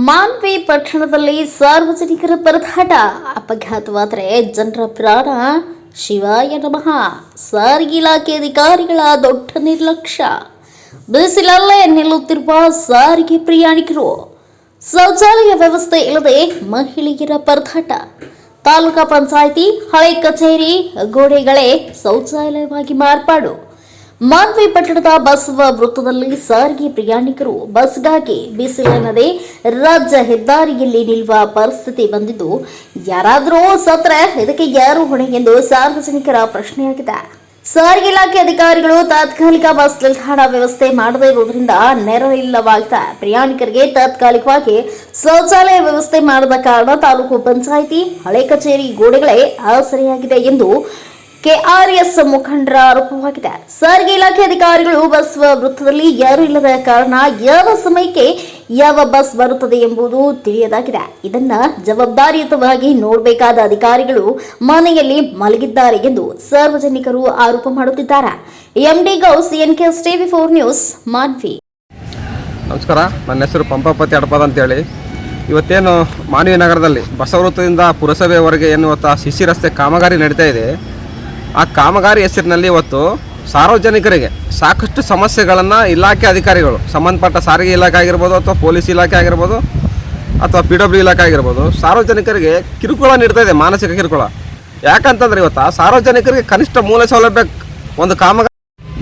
ಮಾನ್ವಿ ಪಟ್ಟಣದಲ್ಲಿ ಸಾರ್ವಜನಿಕರ ಪರದಾಟ. ಅಪಘಾತವಾದರೆ ಜನರ ಪ್ರಾಣ. ಶಿವಾಯ ನಮಃ. ಸಾರಿಗೆ ಇಲಾಖೆ ಅಧಿಕಾರಿಗಳ ದೊಡ್ಡ ನಿರ್ಲಕ್ಷ್ಯ. ಬಿಸಿಲಲ್ಲೇ ನಿಲ್ಲುತ್ತಿರುವ ಸಾರಿಗೆ ಪ್ರಯಾಣಿಕರು. ಶೌಚಾಲಯ ವ್ಯವಸ್ಥೆ ಇಲ್ಲದೆ ಮಹಿಳೆಯರ ಪರದಾಟ. ತಾಲೂಕಾ ಪಂಚಾಯಿತಿ, ಹಳೆ ಕಚೇರಿ, ಗೋಡೆಗಳೇ ಶೌಚಾಲಯವಾಗಿ ಮಾರ್ಪಾಡು. ಮಾನ್ವಿ ಪಟ್ಟಣದ ಬಸವ ವೃತ್ತದಲ್ಲಿ ಸಾರಿಗೆ ಪ್ರಯಾಣಿಕರು ಬಸ್ಗಾಗಿ ಬಿಸಿಲೆನ್ನದೆ ರಾಜ್ಯ ಹೆದ್ದಾರಿಯಲ್ಲಿ ನಿಲ್ಲುವ ಪರಿಸ್ಥಿತಿ ಬಂದಿದ್ದು, ಯಾರಾದರೂ ಸತ್ರ ಇದಕ್ಕೆ ಯಾರು ಹೊಣೆ ಎಂದು ಸಾರ್ವಜನಿಕರ ಪ್ರಶ್ನೆಯಾಗಿದೆ. ಸಾರಿಗೆ ಇಲಾಖೆ ಅಧಿಕಾರಿಗಳು ತಾತ್ಕಾಲಿಕ ಬಸ್ ನಿಲ್ದಾಣ ವ್ಯವಸ್ಥೆ ಮಾಡದೇ ಇರುವುದರಿಂದ ನೆರವಿಲ್ಲವಾಗಿದೆ ಪ್ರಯಾಣಿಕರಿಗೆ ತಾತ್ಕಾಲಿಕವಾಗಿ ಶೌಚಾಲಯ ವ್ಯವಸ್ಥೆ ಮಾಡದ ಕಾರಣ ತಾಲೂಕು ಪಂಚಾಯಿತಿ, ಹಳೆ ಕಚೇರಿ ಗೋಡೆಗಳೇ ಆಸರೆಯಾಗಿದೆ ಎಂದು ಕೆಆರ್ಎಸ್ ಮುಖಂಡರ ಆರೋಪವಾಗಿದೆ ಸಾರಿಗೆ ಇಲಾಖೆ ಅಧಿಕಾರಿಗಳು ಬಸ್ ವೃತ್ತದಲ್ಲಿ ಯಾರು ಇಲ್ಲದ ಕಾರಣ ಯಾವ ಸಮಯಕ್ಕೆ ಯಾವ ಬಸ್ ಬರುತ್ತದೆ ಎಂಬುದು ತಿಳಿಯದಾಗಿದೆ. ಇದನ್ನ ಜವಾಬ್ದಾರಿಯುತವಾಗಿ ನೋಡಬೇಕಾದ ಅಧಿಕಾರಿಗಳು ಮನೆಯಲ್ಲಿ ಮಲಗಿದ್ದಾರೆ ಎಂದು ಸಾರ್ವಜನಿಕರು ಆರೋಪ ಮಾಡುತ್ತಿದ್ದಾರೆ. MD Gaus, NK TV four news Manvi ನಮಸ್ಕಾರ, ನನ್ನ ಹೆಸರು ಪಂಪಾಪತಿ ಅಡಪದ ಅಂತೇಳಿ. ಇವತ್ತೇನು ಮಾನವಿ ನಗರದಲ್ಲಿ ಬಸವೃತ್ತದಿಂದ ಪುರಸಭೆವರೆಗೆ ಇವತ್ತು ಸಿಸಿ ರಸ್ತೆ ಕಾಮಗಾರಿ ನಡೀತಾ ಇದೆ. ಆ ಕಾಮಗಾರಿ ಹೆಸರಿನಲ್ಲಿ ಇವತ್ತು ಸಾರ್ವಜನಿಕರಿಗೆ ಸಾಕಷ್ಟು ಸಮಸ್ಯೆಗಳನ್ನು ಇಲಾಖೆ ಅಧಿಕಾರಿಗಳು, ಸಂಬಂಧಪಟ್ಟ ಸಾರಿಗೆ ಇಲಾಖೆ ಆಗಿರ್ಬೋದು ಅಥವಾ ಪೊಲೀಸ್ ಇಲಾಖೆ ಆಗಿರ್ಬೋದು ಅಥವಾ ಪಿ ಡಬ್ಲ್ಯೂ ಇಲಾಖೆ ಆಗಿರ್ಬೋದು, ಸಾರ್ವಜನಿಕರಿಗೆ ಕಿರುಕುಳ ನೀಡ್ತಾ ಇದೆ, ಮಾನಸಿಕ ಕಿರುಕುಳ. ಯಾಕಂತಂದ್ರೆ ಇವತ್ತು ಸಾರ್ವಜನಿಕರಿಗೆ ಕನಿಷ್ಠ ಮೂಲ ಸೌಲಭ್ಯ ಒಂದು ಕಾಮಗಾರಿ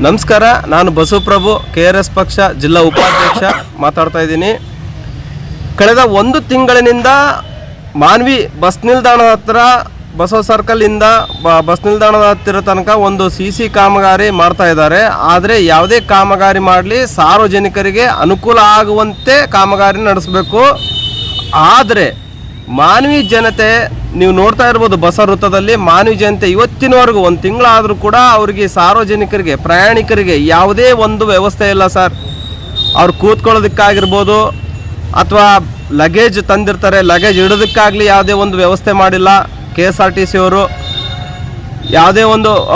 ನಮಸ್ಕಾರ, ನಾನು ಬಸವಪ್ರಭು, ಕೆ ಆರ್ ಎಸ್ ಪಕ್ಷ, ಜಿಲ್ಲಾ ಉಪಾಧ್ಯಕ್ಷ ಮಾತಾಡ್ತಾ ಇದ್ದೀನಿ. ಕಳೆದ ಒಂದು ತಿಂಗಳಿನಿಂದ ಮಾನ್ವಿ ಬಸ್ ನಿಲ್ದಾಣದ ಹತ್ರ ಬಸವ ಸರ್ಕಲಿಂದ ಬ ಬಸ್ ನಿಲ್ದಾಣದ ಹತ್ತಿರ ತನಕ ಒಂದು ಸಿ ಸಿ ಕಾಮಗಾರಿ ಮಾಡ್ತಾ ಇದ್ದಾರೆ. ಆದರೆ ಯಾವುದೇ ಕಾಮಗಾರಿ ಮಾಡಲಿ ಸಾರ್ವಜನಿಕರಿಗೆ ಅನುಕೂಲ ಆಗುವಂತೆ ಕಾಮಗಾರಿ ನಡೆಸಬೇಕು. ಆದರೆ ಮಾನವಿ ಜನತೆ, ನೀವು ನೋಡ್ತಾ ಇರ್ಬೋದು ಬಸ ವೃತ್ತದಲ್ಲಿ ಮಾನವಿ ಜನತೆ ಇವತ್ತಿನವರೆಗೂ ಒಂದು ತಿಂಗಳಾದರೂ ಕೂಡ ಅವರಿಗೆ ಸಾರ್ವಜನಿಕರಿಗೆ, ಪ್ರಯಾಣಿಕರಿಗೆ ಯಾವುದೇ ಒಂದು ವ್ಯವಸ್ಥೆ ಇಲ್ಲ ಸರ್. ಅವ್ರು ಕೂತ್ಕೊಳ್ಳೋದಕ್ಕಾಗಿರ್ಬೋದು ಅಥವಾ ಲಗೇಜ್ ತಂದಿರ್ತಾರೆ ಲಗೇಜ್ ಇಡೋದಕ್ಕಾಗಲಿ ಯಾವುದೇ ಒಂದು ವ್ಯವಸ್ಥೆ ಮಾಡಿಲ್ಲ. K S R T C ಅವರು ಯಾವುದೇ ಒಂದು